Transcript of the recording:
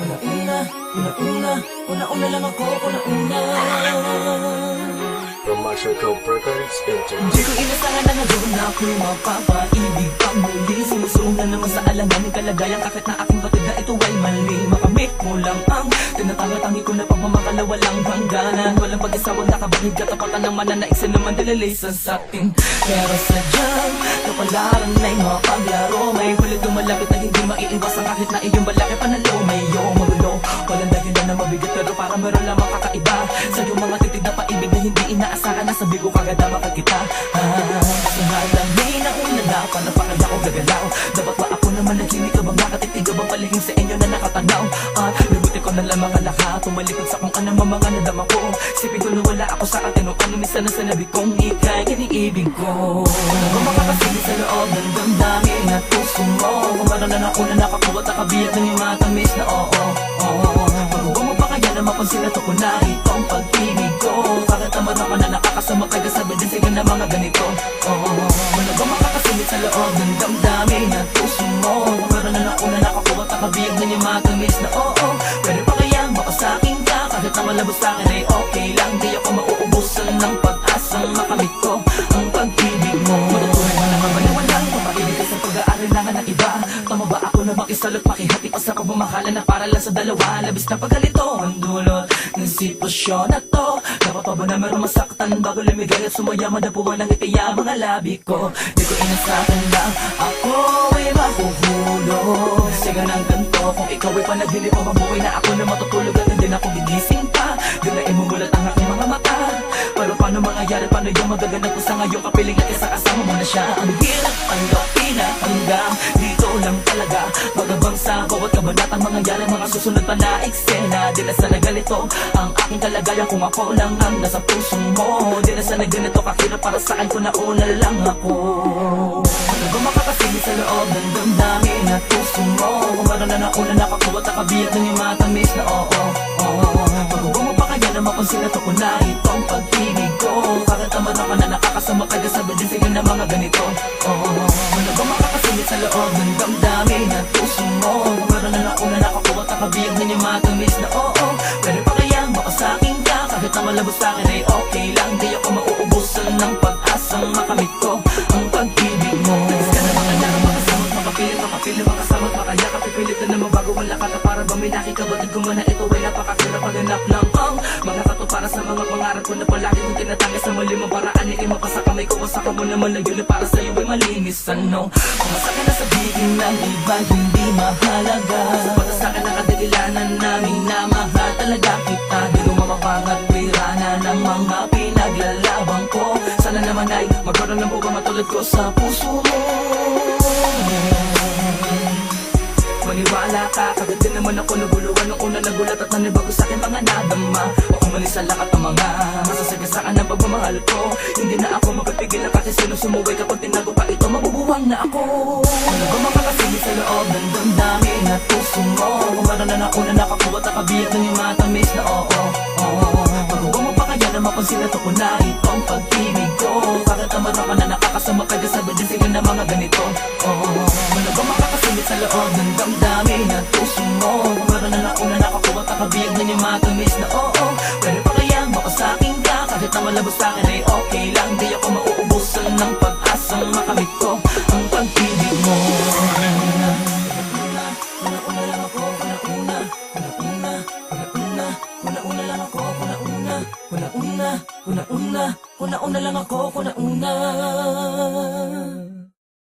una-una, una-una, una-una lang ako, una-una From Marshall Club Records, Entertainment Di ko inasahan na nandun na ako mapapaibig muli Sumusunod na naman sa alanganin kalagayan. Kahit na aking batid na ito ay mali. Makamit mo lang ang tinatanga-tangi ko na pagmamakala Walang hangganan, walang pag-asawang nakabahig Katapatan ng mananaig sa naman dilalisan sa atin. Pero sadyang kapalaran ay mapaglaro May kulit lumalapit na hindi maiiwasan. Kahit na iyong balaki panalo May iyong magulo. Walang dahilan na mabigat pero para meron lamang kakaiba Sa iyong mga titig na paibig na hindi inaasahan Nasabi ko kagad na makakita palihim sa inyo na nakatanaw At nabuti ko na lamang ang lahat. Tumalikod sa kung ano mga nadama ko. Sipin ko na wala ako sa atin Nung ano minsan na sinabi kong ika'y kiniibig ko. Ano ba makakasili sa loob ng damdamin at puso mo. Kung meron na ako na nakakuha at nakabiyag ng iyong matamis na oo, oo Magawa mo pa kaya na mapansin na to ko na itong pag-ibig ko. Bakit naman ako na nakakasama kaya sabi din sige na mga ganito? Oo, ano ba makakasilip sa loob ng damdamin na malabos sa akin ay okay lang. Di ako mauubusan ng pag-asang makamit ko. Ang pag-ibig mo. Matutunan na mabaliwalang Papaibig ka sa pag-aalinlangan ng iba makisalot makihati pa sa pagmamahala na para lang sa dalawa. Labis na pagkalito ang dulot ng sitwasyon na to. Dapat pa ba na meron masaktan bago lumigay at sumaya Madapuan ng itiya mga labi ko? Di ko inasakan lang ako ay mahuhulog Sige ng ganito kung ikaw ay panaginip o mabuhay na ako na matutulog at hindi na ako gigising pa. Di na imumulat ang aking mga mata. Pero paano mangyayari, paano yung magaganap ko sa ngayon? Kapiling at isa kasama mo na siya. Ang hirap tanggapin na hanggang dito lang talaga. Magabang sa bawat kabanatang mangyayari Mga susunod pa na eksena. Di na sana ganito ang aking kalagayan. Kung ako lang ang nasa puso mo Di na sana ganito kahirap. Para saan ko nauna lang ako. Ano ba makakasili sa loob ng damdamin at puso mo meron na nauna nakakuha at nakabiyag ng iyong matamis na oo, oo Magawa mo pa kaya na mapansin na to ko na itong pag-ibig ko. Bakit naman ako na nakakasama kaya sabi din sige na mga ganito ano ba makakasilip sa loob ng damdamin at puso mo. Meron na nauna nakakuha at nakabiyag ng iyong matamis na oo. Pwede pa kaya makasakin ka kahit na malabos sa akin ay okay Wala ka na para ba may nakikabatid ko man na ito ay napakakirap paghanap ng ang Mga kato para sa mga pangarap ko na palagi kong tinatangis sa mali mong paraan Ikay mapasa kamay ko kasaka mo naman na yun para sa'yo ay malinis. Ano? Kung sa akin na sabihin ng iba hindi mahalaga. Sa akin ang kadahilanan namin na mahal talaga kita. Di lumapapangat birana ng mga pinaglalaban ko. Sana naman ay magkaroon ng buka matulad ko sa puso mo Ka, kagad din naman ako naguluhan Nung una nagulat at nanibago sa akin mga nadama. O umalis sa lakat ng mga masasagasaan ng pagmamahal ko Hindi na ako magpipigil na kasi sino sumuway kapag tinago pa ito Mabubuwang na ako. Ano ba makakasili sa loob ng damdamin at puso mo? Kung meron na nauna nakakuha at nakabiyag ng iyong matamis na oo, oo. Magawa mo pa kaya na mapansin na to ko na itong pag-ibig ko. Bakit naman ako na nakakasama kaya sabi din sige na mga ganito. Oo, ano ba makakasilip sa loob ng damdamin kahit na malabos sa akin ay okay lang Di ako mauubusan ng pag-asang makamit ko ang pag-ibig mo ako, una-una, una-una, una-una, una-una lang ako, una-una, una-una,